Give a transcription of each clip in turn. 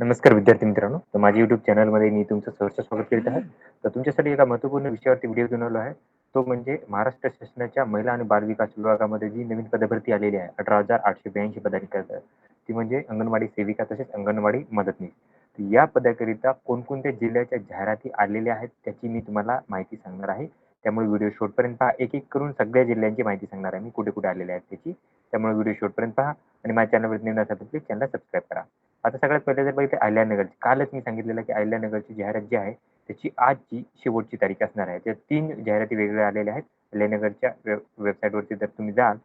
नमस्कार विद्यार्थी मित्रांनो. तर माझ्या युट्यूब चॅनलमध्ये मी तुमचं सहर्ष स्वागत करीत आहे. तर तुमच्यासाठी एका महत्त्वपूर्ण विषयावरती व्हिडिओ बनवला आहे. तो म्हणजे महाराष्ट्र शासनाच्या महिला आणि बालविकास विभागामध्ये जी नवीन पदभरती आलेली आहे अठरा हजार आठशे ब्याऐंशी पदाधिकारी. ती म्हणजे अंगणवाडी सेविका तसेच अंगणवाडी मदतनीस. या पदाकरिता कोणकोणत्या जिल्ह्याच्या जाहिराती आलेल्या आहेत त्याची मी तुम्हाला माहिती सांगणार आहे. त्यामुळे व्हिडिओ शॉर्टपर्यंत पहा. एक एक करून सगळ्या जिल्ह्यांची माहिती सांगणार आहे मी कुठे कुठे आलेले आहेत त्याची. त्यामुळे व्हिडिओ शॉर्टपर्यंत पहा आणि माझ्या चॅनलवर नेण्यासाठी प्लीज चॅनलला सबस्क्राईब करा. आता सगळ्यात पहिले जर बघितलं अहिल्यानगरची कालच मी सांगितलेलं की अहिल्यानगरची जाहिरात जी आहे त्याची आजची शेवटची तारीख असणार आहे. त्या तीन जाहिराती वेगवेगळ्या आलेल्या आहेत. अहिल्यानगरच्या वेब वेबसाईटवरती जर तुम्ही जाल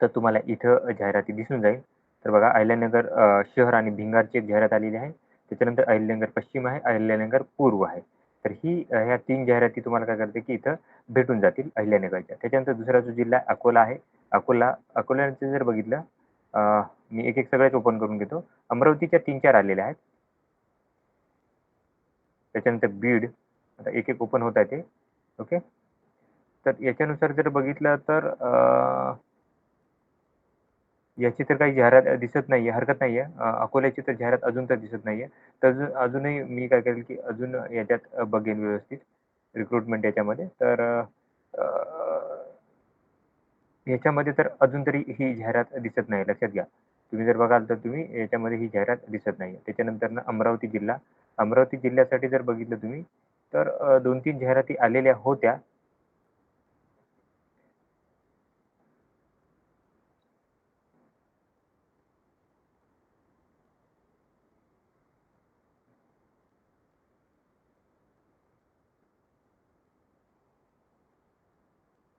तर तुम्हाला इथं जाहिराती दिसून जाईल. तर बघा अहिल्यानगर शहर आणि भिंगारची एक जाहिरात आलेली आहे. त्याच्यानंतर अहिल्यानगर पश्चिम आहे अहिल्यानगर पूर्व आहे. तर ही ह्या तीन जाहिराती तुम्हाला काय करते की इथं भेटून जातील अहिल्यानगरच्या. त्याच्यानंतर दुसरा जो जिल्हा अकोला आहे. अकोला अकोल्याचं जर बघितलं मी एक एक सगळ्याच ओपन करून घेतो. अमरावतीच्या तीन चार आलेल्या आहेत. त्याच्यानंतर बीड आता एक एक ओपन होत आहे ते. ओके? तर याच्यानुसार जर बघितलं तर याची तर काही जाहिरात दिसत नाही आहे हरकत नाही आहे अकोल्याची तर जाहिरात अजून तर दिसत नाही आहे तर अजूनही मी काय करेल की अजून याच्यात बघेन व्यवस्थित रिक्रुटमेंट याच्यामध्ये. तर याच्यामध्ये तर अजून तरी ही जाहिरात दिसत नाही लक्षात घ्या. तुम्ही जर बघाल तर तुम्ही याच्यामध्ये ही जाहिरात दिसत नाही त्याच्यानंतर ना अमरावती जिल्हा. अमरावती जिल्ह्यासाठी जर बघितलं तुम्ही तर दोन तीन जाहिराती आलेल्या होत्या.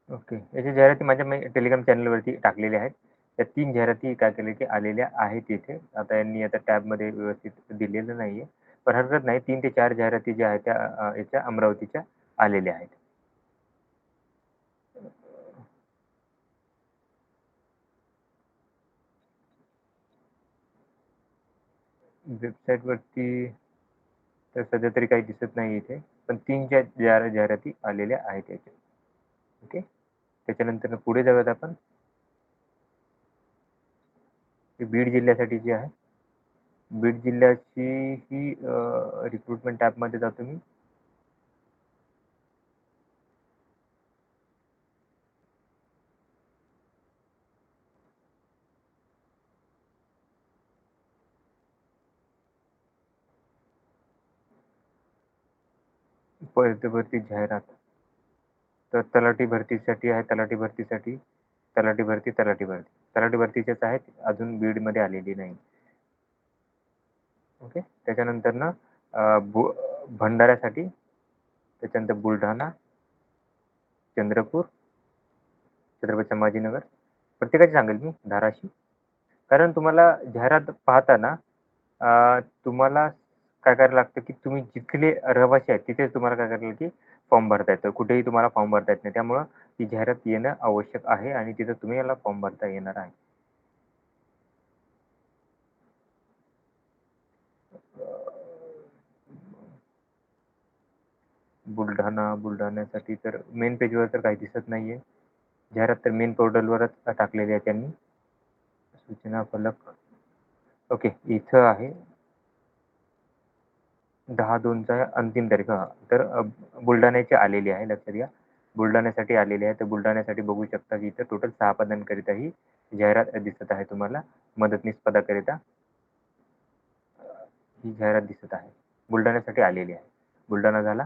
ओके. याची जाहिराती माझ्या टेलिग्राम चॅनलवरती टाकलेल्या आहेत. त्या तीन जाहिराती काय केले की आलेल्या आहेत इथे. आता यांनी आता टॅबमध्ये व्यवस्थित दिलेलं नाही आहे पण हरकत नाही तीन ते चार जाहिराती ज्या आहेत त्या याच्या अमरावतीच्या आलेल्या आहेत. वेबसाईटवरती तर सध्या तरी काही दिसत नाही इथे पण तीन ज्या जाहिराती आलेल्या आहेत याच्या. ओके? त्याच्यानंतर पुढे जाऊयात आपण. बीड जिल्ह्यासाठी जी आहे बीड जिल्ह्याची ही रिक्रुटमेंट ॲपमध्ये जातो मी. भरती जाहिरात. तर तलाठी भरतीसाठी आहे तलाठी भरतीसाठी तलाठी भरती तलाठी भरती. तलाठी भरतीच्याच आहेत अजून बीडमध्ये आलेली नाही. ओके? त्याच्यानंतर ना भंडाऱ्यासाठी त्याच्यानंतर बुलढाणा चंद्रपूर छत्रपती संभाजीनगर. प्रत्येकाची सांगेल मी धाराशिव. कारण तुम्हाला जाहिरात पाहताना तुम्हाला काय करायला लागतं की तुम्ही जिथले रहिवासी आहेत तिथेच तुम्हाला काय करायला की फॉर्म भरता येतं. कुठेही तुम्हाला फॉर्म भरता येत नाही. त्यामुळं ती जाहिरात येणं आवश्यक आहे आणि तिथं तुम्ही याला फॉर्म भरता येणार आहे. बुलढाणा बुलढाण्यासाठी तर मेन पेजवर तर काही दिसत नाहीये. जाहिरात तर मेन पोर्टलवरच टाकलेली आहे त्यांनी. सूचना फलक. ओके इथं आहे. दहा दोनचा अंतिम तारीख. तर बुलढाण्याची आलेली आहे लक्षात घ्या. बुलढाण्यासाठी आलेली आहे. तर बुलढाण्यासाठी बघू शकता की इथं टोटल सहा पदांकरिता ही जाहिरात दिसत आहे तुम्हाला. मदतनीस पदाकरिता ही जाहिरात दिसत आहे. बुलढाण्यासाठी आलेली आहे. बुलढाणा झाला.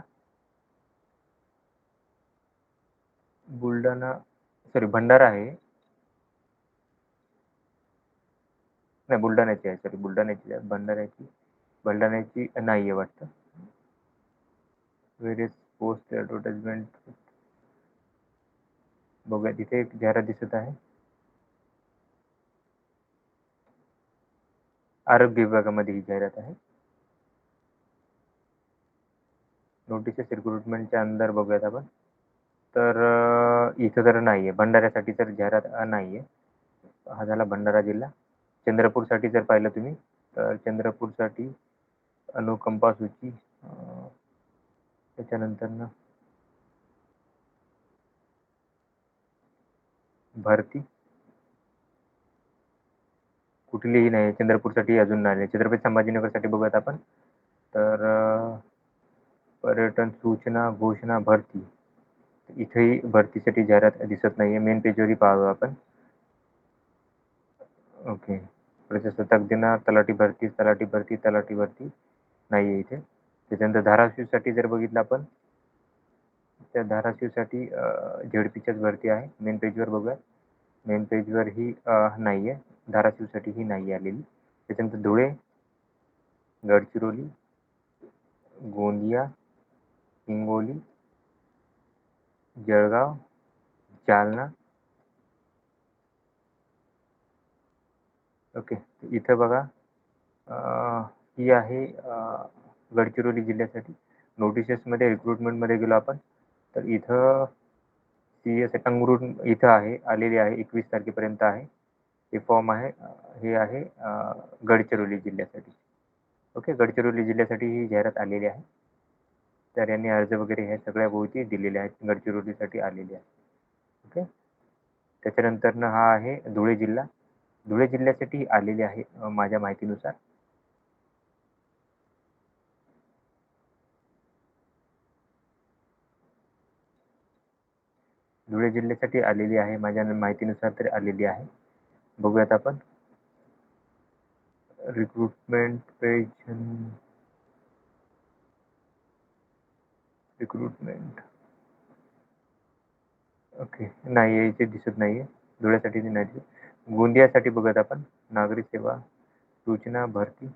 बुलढाणा सॉरी भंडारा आहे. नाही बुलढाण्याची आहे सॉरी बुलढाण्याची आहे. भंडाऱ्याची बुलढाण्याची नाही आहे वाटतं. व्हेरियस पोस्ट ॲडव्हर्टाइजमेंट बघूया तिथे एक जाहिरात दिसत आहे. आरोग्य विभागामध्ये ही जाहिरात आहे. नोटिसेस रिक्रुटमेंटच्या अंदर बघूयात आपण. तर इथं तर नाही आहे भंडाऱ्यासाठी तर जाहिरात नाही आहे हा झाला भंडारा जिल्हा. चंद्रपूरसाठी जर पाहिलं तुम्ही तर चंद्रपूरसाठी अनुकंपा सूची त्याच्यानंतर भरती? कुठलीही नाही. चंद्रपूरसाठी अजून नाही. आले छत्रपती संभाजीनगरसाठी बघूयात आपण. तर पर्यटन सूचना घोषणा भरती. इथेही भरतीसाठी जाहिरात दिसत नाहीये. मेन पेजवरही पाहावं आपण. ओके प्रजासत्ताक दिना तलाठी भरती तलाठी भरती तलाठी भरती. नाहीये इथे. त्याच्यानंतर धाराशिवसाठी जर बघितलं आपण त्या धाराशिवसाठी झेडपीच्याच भरती आहे. मेन पेजवर बघूया. मेन पेजवर ही नाही आहे धाराशिवसाठी ही नाही आलेली. त्याच्यानंतर धुळे गडचिरोली गोंदिया हिंगोली जळगाव जालना. ओके. इथं बघा. ही आहे गडचिरोली जिल्ह्यासाठी. नोटिसेसमध्ये रिक्रुटमेंटमध्ये गेलो आपण. तर इथं सी एस अंगरूट इथं आहे आलेली आहे एकवीस तारखेपर्यंत आहे. हे फॉर्म आहे हे आहे गडचिरोली जिल्ह्यासाठी. ओके गडचिरोली जिल्ह्यासाठी ही जाहिरात आलेली आहे. तर यांनी अर्ज वगैरे ह्या सगळ्या गोष्टी दिलेल्या आहेत गडचिरोलीसाठी आलेल्या आहेत. ओके? त्याच्यानंतरनं हा आहे धुळे जिल्हा. धुळे जिल्ह्यासाठी आलेले आहे माझ्या माहितीनुसार. धुळे जिल्ह्यासाठी आलेली आहे. माझ्या माहितीनुसार तरी आलेली आहे. बघूयात आपण. रिक्रुटमेंट पेज रिक्रुटमेंट ओके नाही आहे इथे दिसत नाही आहे धुळ्यासाठी नाही गोंदियासाठी बघत आपण. नागरी सेवा सूचना भरती.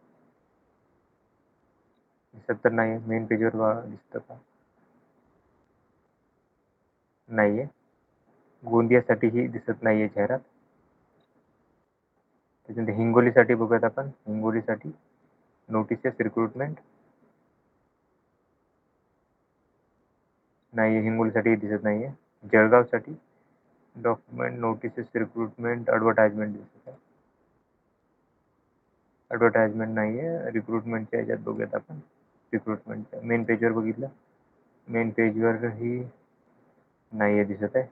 दिसत तर नाही मेन पेजवर दिसत दिसतं का? नाही आहे गोंदियासाठीही दिसत नाहीये जाहिरात. त्याच्यानंतर हिंगोलीसाठी बघूयात आपण. हिंगोलीसाठी नोटिसेस रिक्रुटमेंट नाही हिंगोलीसाठी दिसत नाहीये. जळगावसाठी डॉक्युमेंट नोटिसेस रिक्रुटमेंट ॲडव्हर्टाइजमेंट दिसत आहे. ॲडव्हर्टाइजमेंट नाही आहे रिक्रुटमेंटच्या याच्यात बघूयात आपण. रिक्रुटमेंटच्या मेन पेजवर बघितलं. मेन पेजवरही नाही आहे दिसत आहे.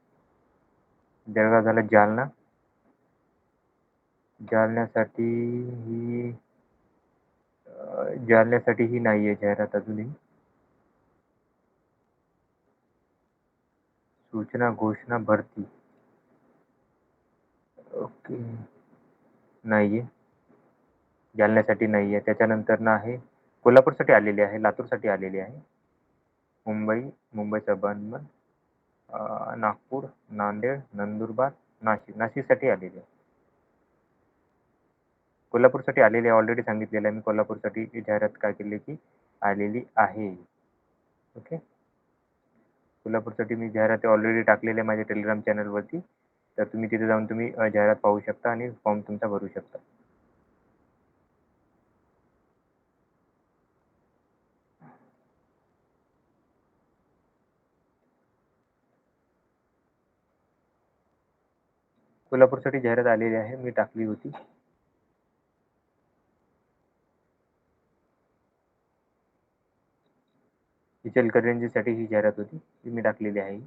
जळगाव झालं जालना. जालन्यासाठी ही जालन्यासाठी ही नाही आहे जाहिरात अजूनही. सूचना घोषणा भरती. ओके. नाही आहे. जालन्यासाठी नाही आहे. त्याच्यानंतर ना आहे कोल्हापूरसाठी आलेली आहे लातूरसाठी आलेली आहे. मुंबई मुंबई बंधन नागपूर नांदेड नंदुरबार नाशिक नाशिकसाठी आलेली आहे. कोल्हापूरसाठी आलेली आहे ऑलरेडी सांगितलेलं आहे. मी कोल्हापूरसाठी जाहिरात काय केली की आलेली आहे. ओके कोल्हापूरसाठी मी जाहिरात ऑलरेडी टाकलेली आहे माझ्या टेलिग्राम चॅनलवरती तर तुम्ही तिथे जाऊन तुम्ही जाहिरात पाहू शकता आणि फॉर्म तुमचा भरू शकता. कोल्हापूरसाठी जाहिरात आलेली आहे मी टाकली होती. इचलकरंजीसाठी ही जाहिरात होती ती मी टाकलेली आहे.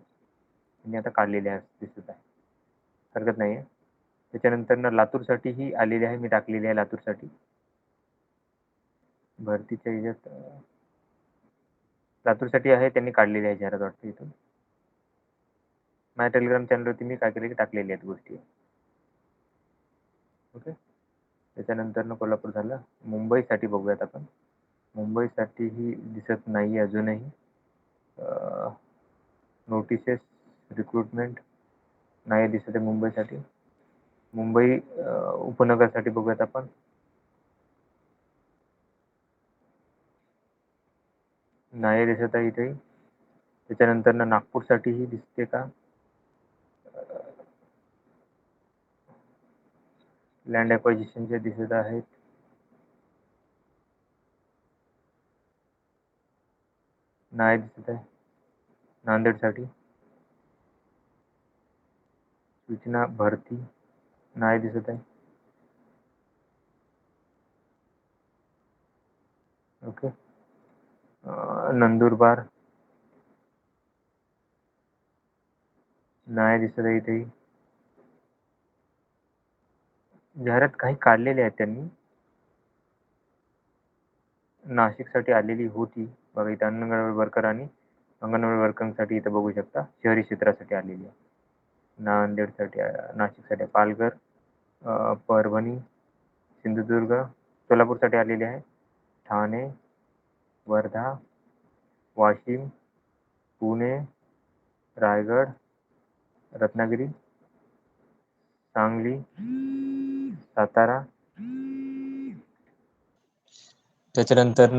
आणि आता काढलेली आहे दिसत आहे. हरकत नाही आहे त्याच्यानंतर ना लातूरसाठी ही आलेली आहे मी टाकलेली आहे लातूरसाठी. भरतीच्या ह्याच्यात लातूरसाठी आहे त्यांनी काढलेली आहे जाहिरात वाटतं इथून. माझ्या टेलिग्राम चॅनलवरती मी काय केले की टाकलेली आहेत गोष्टी. ओके. त्याच्यानंतर ना कोल्हापूर झालं मुंबईसाठी बघूयात आपण. मुंबईसाठीही दिसत नाही अजूनही. नोटिसेस रिक्रुटमेंट नाही दिसत आहे मुंबईसाठी. मुंबई उपनगरसाठी बघूयात आपण. नाही दिसत आहे इथेही त्याच्यानंतर नागपूरसाठीही दिसते का? लँड ॲक्वायजिशनचे दिसत आहेत. नाही दिसत आहे. नांदेडसाठी. सूचना भरती. नाही दिसत आहे. ओके. नंदुरबार. नाही दिसत आहे इथेही जाहिरात काही काढलेली आहेत त्यांनी. नाशिकसाठी आलेली होती. बघा इथे अंगणवाडी वर्कर आणि अंगणवाडी वर्करांसाठी इथं बघू शकता. शहरी क्षेत्रासाठी आलेली आहे. नांदेडसाठी नाशिकसाठी पालघर परभणी सिंधुदुर्ग सोलापूरसाठी आलेली आहे. ठाणे वर्धा वाशिम पुणे रायगड रत्नागिरी सांगली सातारा. त्याच्यानंतर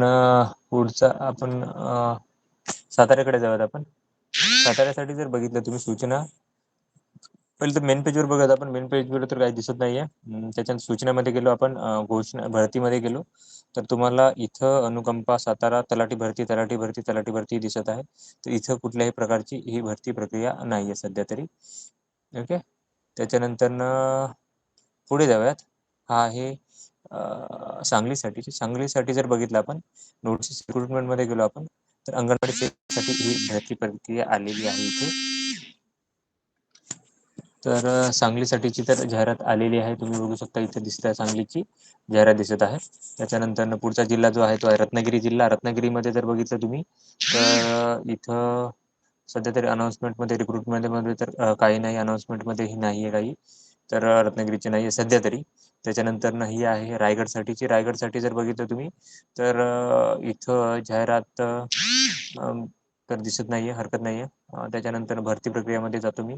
पुढचा आपण साताऱ्याकडे जाऊयात आपण. साताऱ्यासाठी जर बघितलं तुम्ही सूचना पहिले तर मेन पेजवर बघत आपण. मेन पेजवर तर काही दिसत नाहीये. त्याच्यानंतर सूचनामध्ये गेलो आपण घोषणा भरतीमध्ये गेलो. तर तुम्हाला इथं अनुकंपा सातारा तलाठी भरती तलाठी भरती तलाठी भरती दिसत आहे. तर इथं कुठल्याही प्रकारची ही भरती प्रक्रिया नाहीये सध्या तरी. ओके? त्याच्यानंतर पुढे जाऊयात. हा आहे सांगलीसाठी. सांगलीसाठी जर बघितलं आपण नोटीस रिक्रुटमेंटमध्ये गेलो आपण तर अंगणवाडी सेवेसाठी ही भरती प्रक्रिया आलेली आहे इथे. तर सांगलीसाठीची तर जाहिरात आलेली आहे. तुम्ही बघू शकता इथे दिसत आहे सांगलीची जाहिरात दिसत आहे. त्याच्यानंतर पुढचा जिल्हा जो आहे तो आहे रत्नागिरी जिल्हा. रत्नागिरीमध्ये जर बघितलं तुम्ही तर इथं सध्या तरी अनाऊन्समेंटमध्ये रिक्रुटमेंटमध्ये तर काही नाही. अनाऊन्समेंटमध्येही नाही आहे काही. तर रत्नागिरीची नाही आहे सध्या तरी. त्याच्यानंतर ही आहे रायगडसाठीची रायगडसाठी जर बघितलं तुम्ही तर इथं जाहिरात तर दिसत नाही आहे हरकत नाही आहे त्याच्यानंतर भरती प्रक्रियामध्ये जातो मी.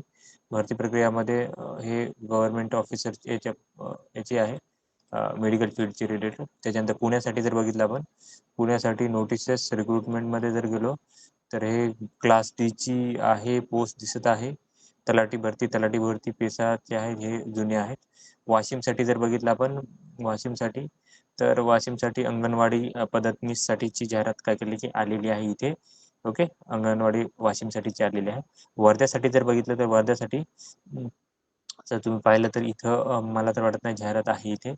भरती प्रक्रियामध्ये हे गव्हर्नमेंट ऑफिसर याच्या याची आहे मेडिकल फील्डची रिलेटेड. त्याच्यानंतर पुण्यासाठी जर बघितलं आपण पुण्यासाठी नोटिसेस रिक्रुटमेंटमध्ये जर गेलो तर हे क्लास ची आहे पोस्ट दिसत आहे. तलाठी भरती तलाठी भरती पेसाचे आहे हे जुने आहेत. वाशिमसाठी जर बघितलं आपण वाशिमसाठी तर वाशिमसाठी अंगणवाडी अ, जाहिरात काय केली की आलेली आहे इथे. ओके? अंगणवाडी वाशिमसाठीची आलेली आहे. वर्ध्यासाठी जर बघितलं तर वर्ध्यासाठी जर तुम्ही पाहिलं तर इथं मला तर वाटत नाही जाहिरात आहे इथे.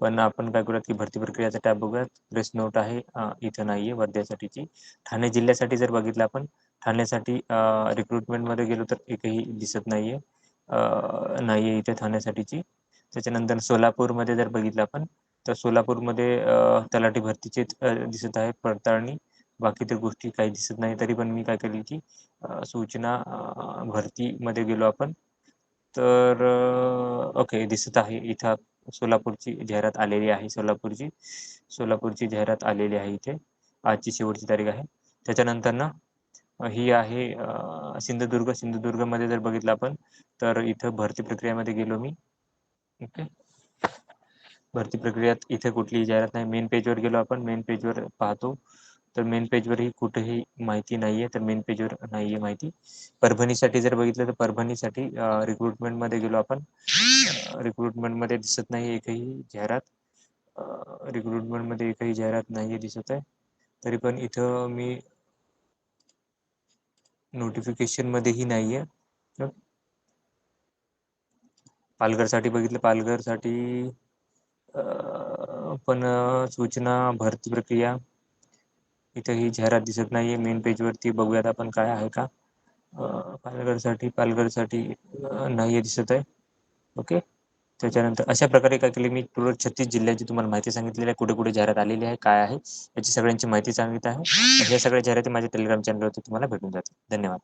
पण आपण काय करूयात की भरती प्रक्रियाचा टॅब बघूयात. प्रेस नोट आहे इथं नाही आहे वर्ध्यासाठीची. ठाणे जिल्ह्यासाठी जर बघितलं आपण ठाण्यासाठी रिक्रुटमेंटमध्ये गेलो तर एकही दिसत नाहीये. आहे नाही आहे इथे ठाण्यासाठीची. त्याच्यानंतर सोलापूरमध्ये जर बघितलं आपण तर सोलापूरमध्ये तलाठी भरतीचे दिसत आहे पडताळणी. बाकी तर गोष्टी काही दिसत नाही. तरी पण मी काय केली की सूचना भरतीमध्ये गेलो आपण. तर ओके दिसत आहे. इथं सोलापूरची जाहिरात आलेली आहे सोलापूरची. सोलापूरची जाहिरात आलेली आहे इथे. आजची शेवटची तारीख आहे. त्याच्यानंतर ना ही आहे सिंधुदुर्ग सिंधुदुर्ग. सिंधुदुर्गमध्ये जर बघितलं आपण तर इथं भरती प्रक्रियामध्ये गेलो मी. ओके. भरती प्रक्रियात इथे कुठलीही जाहिरात नाही. मेन पेजवर गेलो आपण मेन पेजवर पाहतो. तर मेन पेजवरही कुठेही माहिती नाही आहे तर मेन पेजवर नाही आहे माहिती. परभणीसाठी जर बघितलं तर परभणीसाठी रिक्रुटमेंटमध्ये गेलो आपण. रिक्रुटमेंटमध्ये दिसत नाही एकही जाहिरात. रिक्रुटमेंटमध्ये एकही जाहिरात नाही आहे दिसत आहे. तरी पण इथं मी नोटिफिकेशनमध्येही नाही आहे पालघरसाठी बघितलं पालघरसाठी पण सूचना भरती प्रक्रिया इथे ही जाहिरात दिसत नाहीये. मेन पेजवरती बघूयात आपण काय आहे का. पालघरसाठी पालघरसाठी नाहीये दिसत आहे. ओके त्याच्यानंतर अशा प्रकारे काय केले मी टोटल छत्तीस जिल्ह्याची तुम्हाला माहिती सांगितलेली आहे कुठे कुठे जाहिरात आलेली आहे काय आहे याची सगळ्यांची माहिती सांगित आहे. या सगळ्या जाहिराती माझ्या टेलिग्राम चॅनलवरती तुम्हाला भेटून जातील. धन्यवाद.